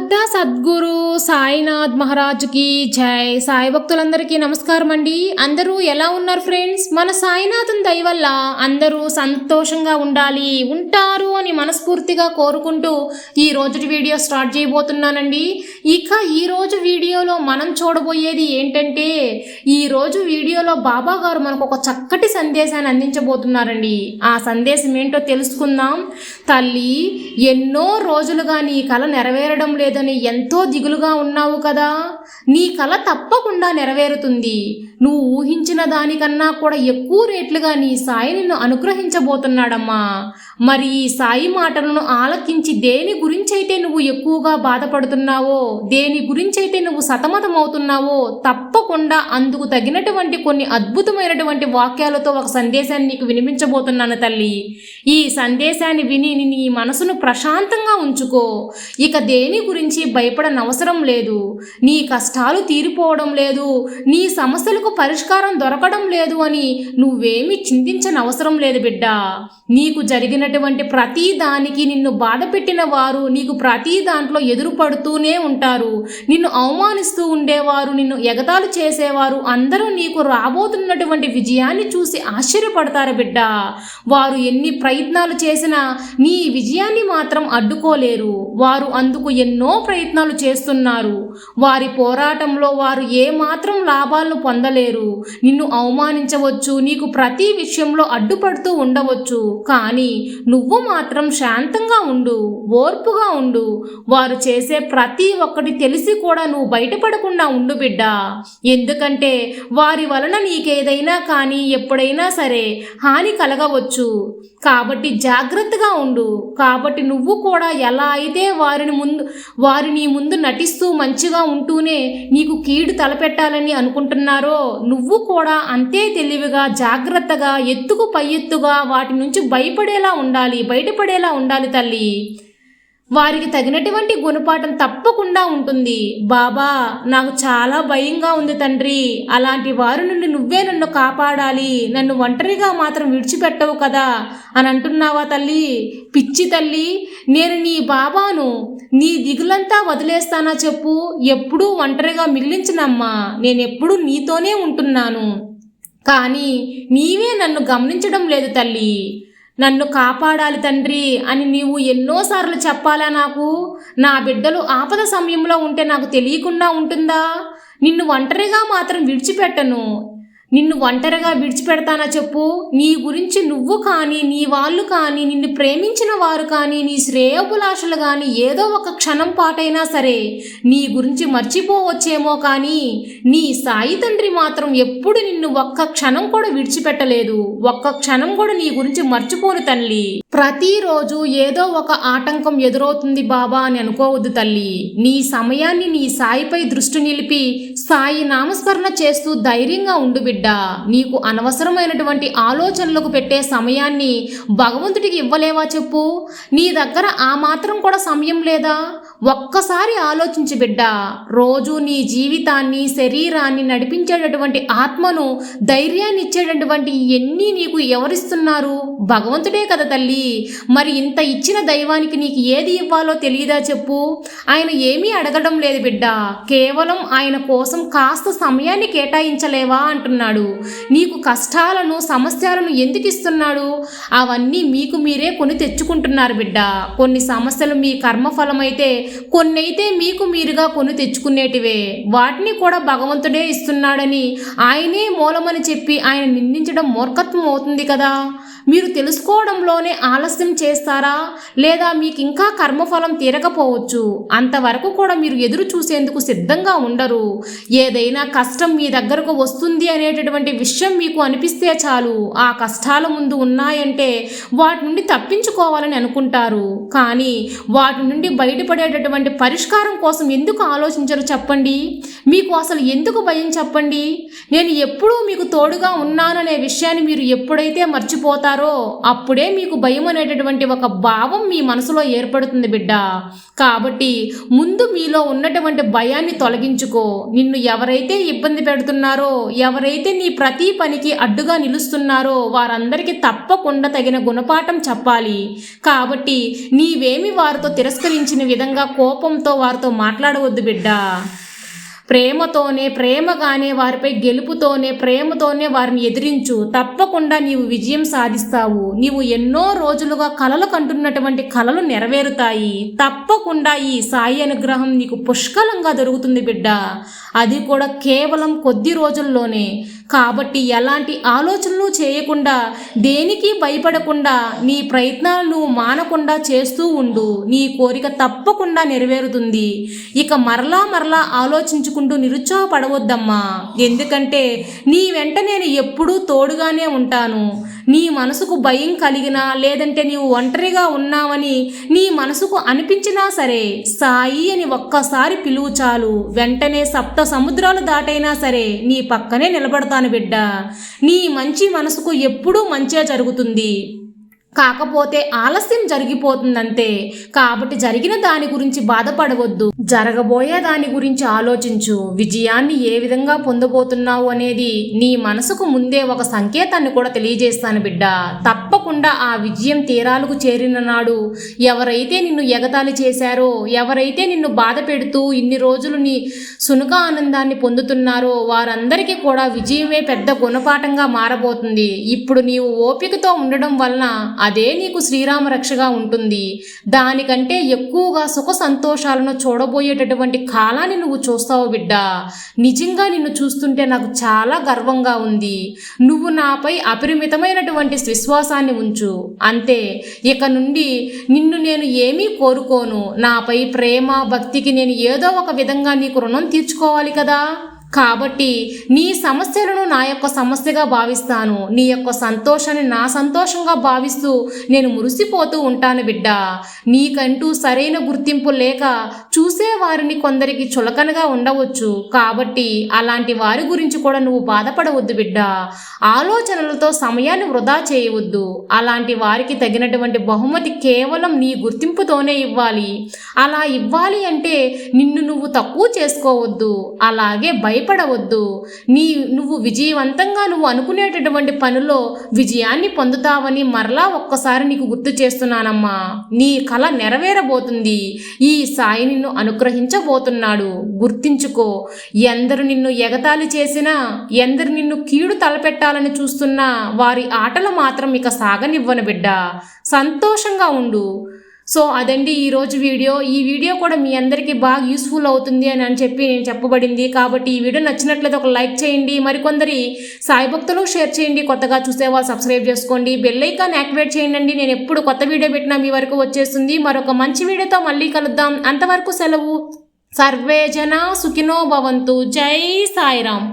సమర్థ సద్గురు సాయినాథ్ మహారాజుకి జై. సాయి భక్తులందరికీ నమస్కారం అండి అందరూ ఎలా ఉన్నారు ఫ్రెండ్స్? మన సాయినాథన్ దయ వల్ల అందరూ సంతోషంగా ఉండాలి ఉంటారు అని మనస్ఫూర్తిగా కోరుకుంటూ ఈ రోజుటి వీడియో స్టార్ట్ చేయబోతున్నానండి. ఇక ఈ రోజు వీడియోలో మనం చూడబోయేది ఏంటంటే ఈ రోజు వీడియోలో బాబా గారు మనకు ఒక చక్కటి సందేశాన్ని అందించబోతున్నారండి. ఆ సందేశం ఏంటో తెలుసుకుందాం. తల్లి ఎన్నో రోజులుగా నీ కళ నెరవేరడం లేదు. లేదని ఎంతో దిగులుగా ఉన్నావు కదా. నీ కల తప్పకుండా నెరవేరుతుంది. నువ్వు ఊహించిన దానికన్నా కూడా ఎక్కువ రేట్లుగా నీ సాయి నిన్ను అనుగ్రహించబోతున్నాడమ్మా. మరి ఈ సాయి మాటలను ఆలకించి దేని గురించైతే నువ్వు ఎక్కువగా బాధపడుతున్నావో దేని గురించైతే నువ్వు సతమతమవుతున్నావో తప్పకుండా అందుకు తగినటువంటి కొన్ని అద్భుతమైనటువంటి వాక్యాలతో ఒక సందేశాన్ని నీకు వినిపించబోతున్నాను తల్లి. ఈ సందేశాన్ని విని నీ మనసును ప్రశాంతంగా ఉంచుకో. ఇక దేని గురించి భయపడనవసరం లేదు. నీ కష్టాలు తీరిపోవడం లేదు. నీ సమస్యలకు పరిష్కారం దొరకడం లేదు అని నువ్వేమీ చింతించనవసరం లేదు బిడ్డ. నీకు జరిగినటువంటి ప్రతి దానికి నిన్ను బాధ పెట్టిన వారు నీకు ప్రతి దాంట్లో ఎదురు పడుతూనే ఉంటారు. నిన్ను అవమానిస్తూ ఉండేవారు నిన్ను ఎగతాలు చేసేవారు అందరూ నీకు రాబోతున్నటువంటి విజయాన్ని చూసి ఆశ్చర్యపడతారు బిడ్డ. వారు ఎన్ని ప్రయత్నాలు చేసినా నీ విజయాన్ని మాత్రం అడ్డుకోలేరు. వారు అందుకు ఎన్నో ప్రయత్నాలు చేస్తున్నారు. వారి పోరాటంలో వారు ఏమాత్రం లాభాలను పొందలేరు. నిన్ను అవమానించవచ్చు నీకు ప్రతి విషయంలో అడ్డుపడుతూ ఉండవచ్చు కానీ నువ్వు మాత్రం శాంతంగా ఉండు ఓర్పుగా ఉండు. వారు చేసే ప్రతి ఒక్కటి తెలిసి కూడా నువ్వు బయటపడకుండా ఉండు బిడ్డ. ఎందుకంటే వారి వలన నీకేదైనా కానీ ఎప్పుడైనా సరే హాని కలగవచ్చు. కాబట్టి జాగ్రత్తగా ఉండు. కాబట్టి నువ్వు కూడా ఎలా అయితే వారిని ముందు వారిని ముందు నటిస్తూ మంచిగా ఉంటూనే నీకు కీడు తలపెట్టాలని అనుకుంటున్నారో నువ్వు కూడా అంతే తెలివిగా జాగ్రత్తగా ఎత్తుకు పై ఎత్తుగా వాటి నుంచి భయపడేలా ఉండాలి బయటపడేలా ఉండాలి తల్లి. వారికి తగినటువంటి గుణపాఠం తప్పకుండా ఉంటుంది. బాబా నాకు చాలా భయంగా ఉంది తండ్రి. అలాంటి వారి నుండి నువ్వే నన్ను కాపాడాలి. నన్ను ఒంటరిగా మాత్రం విడిచిపెట్టవు కదా అని అంటున్నావా తల్లి? పిచ్చి తల్లి నేను నీ బాబాను. నీ దిగులంతా వదిలేస్తానా చెప్పు. ఎప్పుడూ ఒంటరిగా మిగిలించనమ్మా. నేను ఎప్పుడూ నీతోనే ఉంటున్నాను. కానీ నీవే నన్ను గమనించడం లేదు తల్లి. నన్ను కాపాడాలి తండ్రి అని నీవు ఎన్నోసార్లు చెప్పాలా నాకు? నా బిడ్డలు ఆపద సమయంలో ఉంటే నాకు తెలియకుండా ఉంటుందా? నిన్ను ఒంటరిగా మాత్రం విడిచిపెట్టను. నిన్ను ఒంటరిగా విడిచిపెడతానా చెప్పు? నీ గురించి నువ్వు కానీ నీ వాళ్ళు కానీ నిన్ను ప్రేమించిన వారు కానీ నీ శ్రేయోపులాషలు కానీ ఏదో ఒక క్షణం పాటైనా సరే నీ గురించి మర్చిపోవచ్చేమో కానీ నీ సాయి తండ్రి మాత్రం ఎప్పుడు నిన్ను ఒక్క క్షణం కూడా విడిచిపెట్టలేదు. ఒక్క క్షణం కూడా నీ గురించి మర్చిపోను తల్లి. ప్రతిరోజు ఏదో ఒక ఆటంకం ఎదురవుతుంది బాబా అని అనుకోవద్దు తల్లి. నీ సమయాన్ని నీ సాయిపై దృష్టి నిలిపి సాయి నామస్మరణ చేస్తూ ధైర్యంగా ఉండు బిడ్డ. నీకు అనవసరమైనటువంటి ఆలోచనలకు పెట్టే సమయాన్ని భగవంతుడికి ఇవ్వలేవా చెప్పు? నీ దగ్గర ఆ మాత్రం కూడా సమయం లేదా? ఒక్కసారి ఆలోచించి బిడ్డ రోజు నీ జీవితాన్ని శరీరాన్ని నడిపించేటటువంటి ఆత్మను ధైర్యాన్ని ఇచ్చేటటువంటి ఎన్ని నీకు ఎవరిస్తున్నారు? భగవంతుడే కదా తల్లి. మరి ఇంత ఇచ్చిన దైవానికి నీకు ఏది ఇవ్వాలో తెలియదా చెప్పు? ఆయన ఏమీ అడగడం లేదు బిడ్డ. కేవలం ఆయన కోసం కాస్త సమయాన్ని కేటాయించలేవా అంటున్నాడు. నీకు కష్టాలను సమస్యలను ఎందుకు ఇస్తున్నాడు? అవన్నీ మీకు మీరే కొని తెచ్చుకుంటున్నారు బిడ్డ. కొన్ని సమస్యలు మీ కర్మఫలమైతే కొన్ని అయితే మీకు మీరుగా కొని తెచ్చుకునేటివే. వాటిని కూడా భగవంతుడే ఇస్తున్నాడని ఆయనే మూలమని చెప్పి ఆయన నిందించడం మూర్ఖత్వం అవుతుంది కదా. మీరు తెలుసుకోవడంలోనే ఆలస్యం చేస్తారా? లేదా మీకు ఇంకా కర్మఫలం తీరకపోవచ్చు? అంతవరకు కూడా మీరు ఎదురు చూసేందుకు సిద్ధంగా ఉండరు. ఏదైనా కష్టం మీ దగ్గరకు వస్తుంది అనేటటువంటి విషయం మీకు అనిపిస్తే చాలు ఆ కష్టాల ముందు ఉన్నాయంటే వాటి నుండి తప్పించుకోవాలని అనుకుంటారు. కానీ వాటి నుండి బయటపడేటటువంటి పరిష్కారం కోసం ఎందుకు ఆలోచించరు చెప్పండి? మీకు అసలు ఎందుకు భయం చెప్పండి? నేను ఎప్పుడూ మీకు తోడుగా ఉన్నాననే విషయాన్ని మీరు ఎప్పుడైతే మర్చిపోతారో అప్పుడే మీకు భయం అనేటటువంటి ఒక భావం మీ మనసులో ఏర్పడుతుంది బిడ్డ. కాబట్టి ముందు మీలో ఉన్నటువంటి భయాన్ని తొలగించుకో. నిన్ను ఎవరైతే ఇబ్బంది పెడుతున్నారో ఎవరైతే ఎవరైతే నీ ప్రతి పనికి అడ్డుగా నిలుస్తున్నారో వారందరికీ తప్పకుండా తగిన గుణపాఠం చెప్పాలి. కాబట్టి నీవేమి వారితో తిరస్కరించిన విధంగా కోపంతో వారితో మాట్లాడవద్దు బిడ్డ. ప్రేమతోనే ప్రేమగానే వారిపై గెలుపుతోనే ప్రేమతోనే వారిని ఎదిరించు. తప్పకుండా నీవు విజయం సాధిస్తావు. నీవు ఎన్నో రోజులుగా కలలు కంటున్నటువంటి కలలు నెరవేరుతాయి. తప్పకుండా ఈ సాయి అనుగ్రహం నీకు పుష్కలంగా దొరుకుతుంది బిడ్డ. అది కూడా కేవలం కొద్ది రోజుల్లోనే. కాబట్టి ఎలాంటి ఆలోచనలు చేయకుండా దేనికి భయపడకుండా నీ ప్రయత్నాలు మానకుండా చేస్తూ ఉండు. నీ కోరిక తప్పకుండా నెరవేరుతుంది. ఇక మరలా మరలా ఆలోచించుకుంటూ నిరుత్సాహపడవద్దమ్మా. ఎందుకంటే నీ వెంట నేను ఎప్పుడూ తోడుగానే ఉంటాను. నీ మనసుకు భయం కలిగినా లేదంటే నీవు ఒంటరిగా ఉన్నావని నీ మనసుకు అనిపించినా సరే సాయి అని ఒక్కసారి పిలువు చాలు. వెంటనే సప్త సముద్రాలు దాటైనా సరే నీ పక్కనే నిలబడతాను బిడ్డ. నీ మంచి మనసుకు ఎప్పుడూ మంచే జరుగుతుంది. కాకపోతే ఆలస్యం జరిగిపోతుందంతే. కాబట్టి జరిగిన దాని గురించి బాధపడవద్దు. జరగబోయే దాని గురించి ఆలోచించు. విజయాన్ని ఏ విధంగా పొందబోతున్నావు అనేది నీ మనసుకు ముందే ఒక సంకేతాన్ని కూడా తెలియజేస్తాను బిడ్డ. తప్పకుండా ఆ విజయం తీరాలకు చేరిన నాడు ఎవరైతే నిన్ను ఎగతాళి చేశారో ఎవరైతే నిన్ను బాధ పెడుతూ ఇన్ని రోజులు నీ సునుక ఆనందాన్ని పొందుతున్నారో వారందరికీ కూడా విజయమే పెద్ద గుణపాఠంగా మారబోతుంది. ఇప్పుడు నీవు ఓపికతో ఉండడం వలన అదే నీకు శ్రీరామ రక్షగా ఉంటుంది. దానికంటే ఎక్కువగా సుఖ సంతోషాలను చూడబోయేటటువంటి కాలాన్ని నువ్వు చూస్తావు బిడ్డ. నిజంగా నిన్ను చూస్తుంటే నాకు చాలా గర్వంగా ఉంది. నువ్వు నాపై అపరిమితమైనటువంటి విశ్వాసాన్ని ఉంచు. అంతే ఇక నుండి నిన్ను నేను ఏమీ కోరుకోను. నాపై ప్రేమ భక్తికి నేను ఏదో ఒక విధంగా నీకు రుణం తీర్చుకోవాలి కదా. కాబట్టి నీ సమస్యలను నా యొక్క సమస్యగా భావిస్తాను. నీ యొక్క సంతోషాన్ని నా సంతోషంగా భావిస్తూ నేను మురిసిపోతూ ఉంటాను బిడ్డ. నీకంటూ సరైన గుర్తింపు లేక చూసేవారిని కొందరికి చులకనగా ఉండవచ్చు. కాబట్టి అలాంటి వారి గురించి కూడా నువ్వు బాధపడవద్దు బిడ్డ. ఆలోచనలతో సమయాన్ని వృధా చేయవద్దు. అలాంటి వారికి తగినటువంటి బహుమతి కేవలం నీ గుర్తింపుతోనే ఇవ్వాలి. అలా ఇవ్వాలి అంటే నిన్ను నువ్వు తక్కువ చేసుకోవద్దు. అలాగే భయ భయపడవద్దు. నీ నువ్వు విజయవంతంగా నువ్వు అనుకునేటటువంటి పనిలో విజయాన్ని పొందుతావని మరలా ఒక్కసారి నీకు గుర్తు చేస్తున్నానమ్మా. నీ కళ నెరవేరబోతుంది. ఈ సాయి నిన్ను అనుగ్రహించబోతున్నాడు. గుర్తించుకో. ఎందరు నిన్ను ఎగతాళి చేసినా ఎందరు నిన్ను కీడు తలపెట్టాలని చూస్తున్నా వారి ఆటలు మాత్రం ఇక సాగనివ్వను బిడ్డ. సంతోషంగా ఉండు. సో అదండి ఈరోజు వీడియో. ఈ వీడియో కూడా మీ అందరికీ బాగా యూస్ఫుల్ అవుతుంది అని అని చెప్పి నేను చెప్పబడింది. కాబట్టి ఈ వీడియో నచ్చినట్లయితే ఒక లైక్ చేయండి. మరికొందరి సాయి భక్తులు షేర్ చేయండి. కొత్తగా చూసే వాళ్ళు సబ్స్క్రైబ్ చేసుకోండి. బెల్ ఐకాన్ యాక్టివేట్ చేయండి నేను ఎప్పుడు కొత్త వీడియో పెట్టినా మీ వరకు వచ్చేస్తుంది. మరొక మంచి వీడియోతో మళ్ళీ కలుద్దాం. అంతవరకు సెలవు. సర్వే జన సుఖినో భవంతు. జై సాయిరామ్.